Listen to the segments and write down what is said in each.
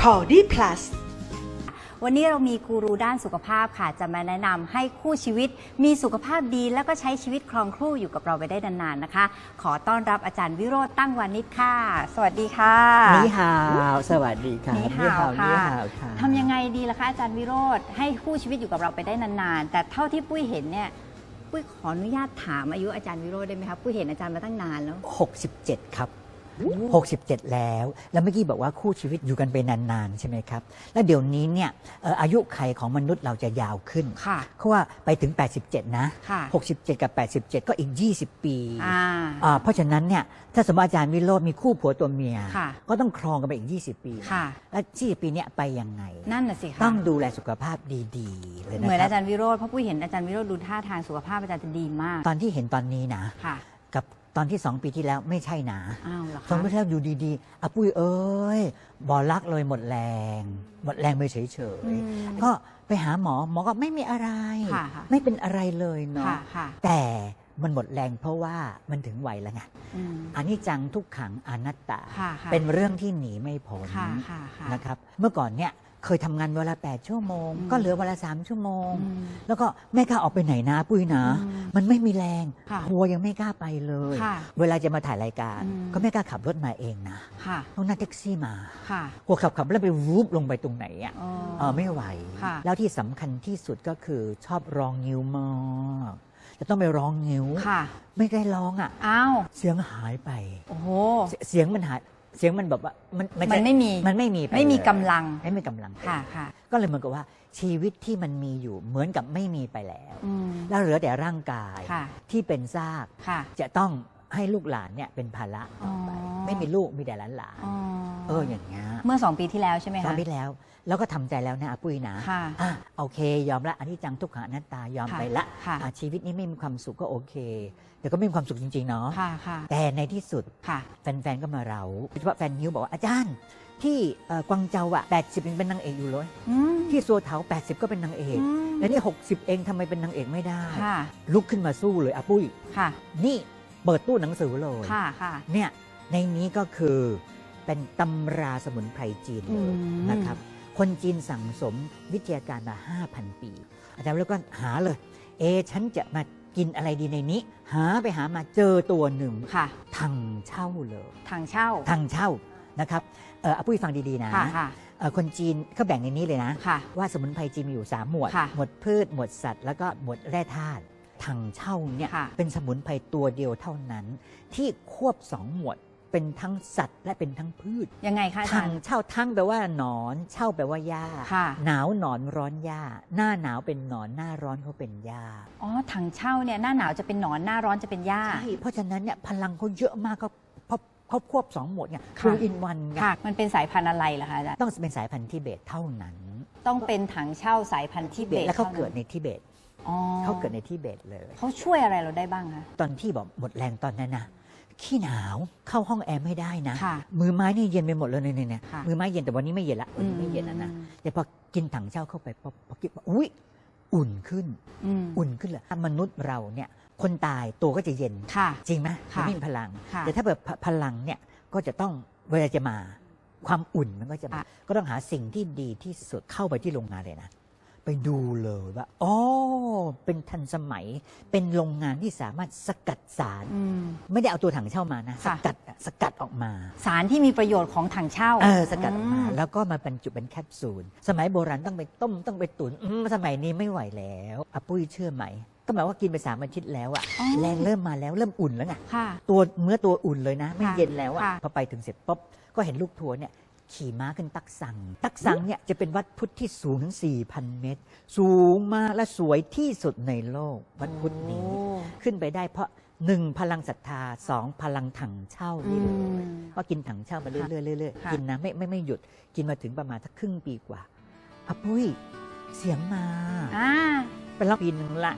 คอดี้พลัสวันนี้เรามีกูรูด้านสุขภาพค่ะ จะมาแนะนำให้คู่ชีวิตมีสุขภาพดี แล้วก็ใช้ชีวิตครองครู่อยู่กับเราไปได้นานๆนะคะ ขอต้อนรับอาจารย์วิโรธตั้งวานิชค่ะ สวัสดีค่ะนี่ฮาวสวัสดีครับนี่ฮาวค่ะนี่ฮาวค่ะทำยังไงดีล่ะคะอาจารย์วิโรธให้คู่ชีวิตอยู่กับเราไปได้นานๆ แต่เท่าที่ปุ้ยเห็นเนี่ยปุ้ยขออนุญาตถามอายุอาจารย์วิโรธได้ไหมคะปุ้ยเห็นอาจารย์มาตั้งนานแล้ว 67 ครับ 67 แล้ว แล้วเมื่อกี้บอกว่าคู่ชีวิตอยู่กันไปนานๆใช่ไหมครับ แล้วเดี๋ยวนี้เนี่ยเอ่ออายุไขของมนุษย์เราจะยาวขึ้นค่ะเพราะว่าไปถึง 87 นะ ค่ะ 67 กับ 87 ก็อีก 20 ปีอ่า อ่าเพราะฉะนั้นเนี่ยถ้าสมมติอาจารย์วิโรจน์มีคู่ผัวตัวเมีย ค่ะก็ต้องครองกันไปอีก 20 ปีค่ะ แล้ว20 ปีเนี่ยไปยังไง นั่นน่ะสิคะต้องดูแลสุขภาพดีๆเลยนะเหมือนครัอาจารย์วิโรธเพราะปุ้ยเห็นอาจารย์วิโรธดูท่าทางสุขภาพอาจารย์จะดีมากตอนที่เห็นตอนนี้นะ ค่ะ กับ ตอนที่2ปีที่แล้วไม่ใช่นะอ้าวเหรอสองคะปีที่แล้วอยู่ดีๆอะปุ้ยเอ้ยบอลักเลยหมดแรง หมดแรงไปเฉยอืมๆก็ไปหาหมอหมอก็ไม่มีอะไร ค่ะค่ะ ไม่เป็นอะไรเลยเนาะค่ะค่ะแต่มันหมดแรงเพราะว่ามันถึงวัยแล้วไงอืม อันนี้จังทุกขังอนัตตา ค่ะค่ะ เป็นเรื่องที่หนีไม่พ้น ค่ะค่ะค่ะ นะครับเมื่อก่อนเนี่ย เคยทำงานเวลา 8 ชั่วโมงอืมก็เหลือเวลา 3 ชั่วโมง อืมแล้วก็ไม่กล้าออกไปไหนนะปุ้ยนะ อืมมันไม่มีแรงค่ะทัวร์ยังไม่กล้าไปเลย ค่ะเวลาจะมาถ่ายรายการ อืม ก็ไม่กล้าขับรถมาเองนะค่ะต้องนั่งแท็กซี่มาค่ะกลัวขับขับแล้วไปวูบลงไปตรงไหนอะ อ๋อ เออไม่ไหว ค่ะ แล้วที่สำคัญที่สุดก็คือชอบร้องนิ้วมากจะต้องไปร้องนิ้ว ค่ะไม่ได้ร้องอะ อ้าวเสียงหายไป โอ้โห เสียเสียงมันหาย เสียงมันแบบว่ามันมันไม่มีมันไม่มีปไม่มีเลยกำลังไม่มีกำลังค่ะค่ะก็เลยเหมือนกับว่าชีวิตที่มันมีอยู่เหมือนกับไม่มีไปแล้วอืมแล้วเหลือแต่ร่างกายค่ะที่เป็นซากค่ะจะต้องให้ลูกหลานเนี่ยเป็นภาระต่อไปอ๋อไม่มีลูกมีแต่หลานหลานอ๋อ เอออย่างเงี้ยเมื่อสองปีที่แล้วใช่ไหมตอคะนนี้แล้ว แล้วก็ทำใจแล้วนะอาปุ้ยนะค่ะอะโอเค ยอมละอันนี้จังทุกขังอนัตตายอมค่ะไปละค่ะอะชีวิตนี้ไม่มีความสุขก็โอเค แต่ก็ไม่มีความสุขจริงๆเนาะค่ะค่ะแต่ในที่สุดค่ะแฟนๆก็มาเราโดยเฉพาะแฟนฮิวบอกว่าอาจารย์ที่เอ่อกวางเจาอะ80ยังเป็นนางเอกอยู่เลยอืมที่ซัวเถา80 ก็เป็นนางเอกอืมแล้วนี่ 60 เองทำไมเป็นนางเอกไม่ได้ค่ะลุกขึ้นมาสู้เลยอาปุ้ยค่ะนี่เปิดตู้หนังสือเลยค่ะค่ะเนี่ยในนี้ก็คือ เป็นตำราสมุนไพรจีนเลยอืมนะครับ คนจีนสั่งสมวิทยาการมา 5,000 ปี อาจารย์แล้วก็หาเลย เอะฉันจะมากินอะไรดีในนี้ หาไปหามาเจอตัวหนึ่งค่ะทังเช่าเลยทางเช่าทังเช่านะครับเออเอาปุ้ยฟังดีๆนะค่ะค่ะเอ่อคนจีนเขาแบ่งในนี้เลยนะค่ะว่าสมุนไพรจีนมีอยู่ 3 หมวดค่ะหมวดพืช หมวดสัตว์ แล้วก็หมวดแร่ธาตุทังเช่าเนี่ยค่ะเป็นสมุนไพรตัวเดียวเท่านั้น ที่ควบสองหมวด เป็นทั้งสัตว์และเป็นทั้งพืชยังไงคะอาทัจารงย์ เช่าทั้งแปลว่าหนอนเช่าแปลว่าหญ้าค่ะ หนาวหนอนร้อนหญ้า หน้าหนาวเป็นหนอนหน้าร้อนเขาเป็นหญ้าอ๋อถังเช่าเนี่ยหน้าหนาวจะเป็นหนอนหน้าร้อนจะเป็นหญ้า ใช่เพราะฉะนั้นเนี่ยพลังเขาเยอะมากเขาเขาเขาควบสองหมวดไงค่ะ ทูอินวันไงค่ะ มันเป็นสายพันธุ์อะไรล่ะคะอาจารย์ต้องเป็นสายพันธุ์ทิเบตเท่านั้นต้องเป็นถังเช่าสายพันธุ์ทิเบตแล้วเขาเกิดท่ในทิเบตอ๋อเขาเกิดในทิเบตเลย เขาช่วยอะไรเราได้บ้างคะ ตอนที่บอกหมดแรงตอนนั้นนะ ขี้หนาวเข้าห้องแอร์ไม่ได้นะ ค่ะมือไม้นี่เย็นไปหมดเลยเนี่ยเนี่ยค่ะมือไม้เย็นแต่วันนี้ไม่เย็นละวันนี้ไม่เย็นแล้วนะแต่พอกินถังเช่าเข้าไปพอพอกินอุ้ยอุ่นขึ้น อืมอุ่นขึ้นเลยมนุษย์เราเนี่ยคนตายตัวก็จะเย็น ค่ะ จริงไหมค่ะมันไม่มีพลัง ค่ะแต่ถ้าแบบพพลังเนี่ยก็จะต้องเวลาจะมาความอุ่นมันก็จะมา ค่ะ ก็ต้องหาสิ่งที่ดีที่สุดเข้าไปที่โรงงานเลยนะ ไปดูเลยว่าอ๋อเป็นทันสมัย เป็นโรงงานที่สามารถสกัดสารอืมไม่ได้เอาตัวถังเช่ามานะ สค่ะ กัดอะสกัดออกมา สารที่มีประโยชน์ของถังเช่าเออสกัดออกมามแล้วก็มาบรรจุเป็นแคปซูล สมัยโบราณต้องไปต้มต้องไปตุนอืมสมัยนี้ไม่ไหวแล้วอะปุ้ยเชื่อไหม ก็หมายว่ากินไปสามอาทิตย์แล้วอะอ๋อแรงเริ่มมาแล้วเริ่มอุ่นแล้วไงค่ะ ตัวเมื่อตัวอุ่นเลยนะ ไม่ค่ะเย็นแล้วอะค่ะ พอไปถึงเสร็จปุ๊บก็เห็นลูกทัวร์เนี่ย ขี่ม้าขึ้นตักสัง ตักสังเนี่ยจะเป็นวัดพุทธที่สูงถึง 4,000 เมตร สูงมากและสวยที่สุดในโลก วัดพุทธนี้โอ้ขึ้นไปได้เพราะหนึ่งพลังศรัทธาสองพลังถังเช่านี่เลยอืมก็กินถังเช่ามาเรื่อยๆเรื่อยค่ะๆกินนะไม่ไม่ไม่หยุดกินมาถึงประมาณสักครึ่งปีกว่าอะปุ้ยเสียงมาอ่าเป็นรอบปีหนึ่งละ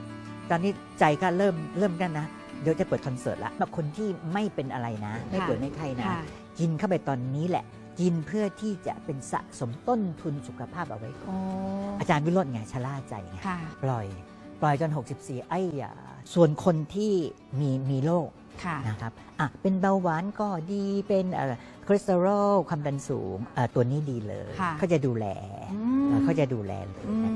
ตอนนี้ใจก็เริ่มเริ่มกันนะ เดี๋ยวจะเปิดคอนเสิร์ตละคนที่ไม่เป็นอะไรนะ ไม่ค่ะป่วยไม่ไข้นะค่ะกินเข้าไปตอนนี้แหละ กินเพื่อที่จะเป็นสะสมต้นทุนสุขภาพเอาไว้ก่อนโอ้อาจารย์วิโรจน์ไงชะล่าใจไงค่ะปล่อย ปล่อยจน 64 ไอ้ยาส่วนคนที่มีมีโรคค่ะนะครับอะเป็นเบาหวานก็ดีเป็นเอ่อคอเลสเตอรอลความดันสูงเอ่อตัวนี้ดีเลยค่ะเขาจะดูแลอืมเอ่อเขาจะดูแลเลยอืมนะครับ